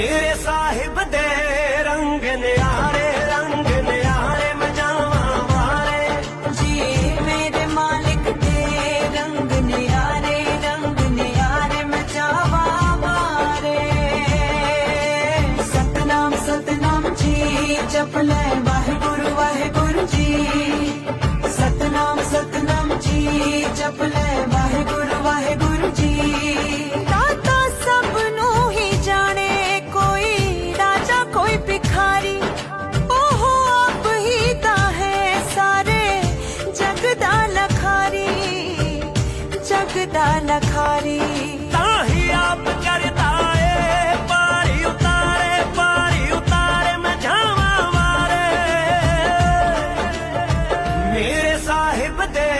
ਮੇਰੇ ਸਾਹਿਬ ਦੇ ਰੰਗ ਨਿਆਰੇ ਰੰਗ ਨਿਆਰੇ ਮਜਾਵਾਂ ਵਾਰੇ। ਜੀ ਮੇਰੇ ਮਾਲਕ ਦੇ ਰੰਗ ਨਿਆਰੇ ਰੰਗ ਨਿਆਰੇ ਮਜਾਵਾਂ ਵਾਰੇ। ਸਤਨਾਮ ਸਤਨਾਮ ਜੀ, ਜਪ ਲੈ ਵਾਹਿਗੁਰੂ ਵਾਹਿਗੁਰੂ ਜੀ। ਸਤਨਾਮ ਸਤਨਾਮ ਜੀ, ਜਪ ਲੈ ਲੱਗਦਾ ਨਖਾਰੀ। ਤਾਂ ਹੀ ਆਪ ਕਰਦਾ ਏ ਪਾਰੀ ਉਤਾਰੇ ਪਾਰੀ ਉਤਾਰੇ, ਮੈਂ ਜਾਵਾਂ ਮਾਰੇ ਮੇਰੇ ਸਾਹਿਬ ਦੇ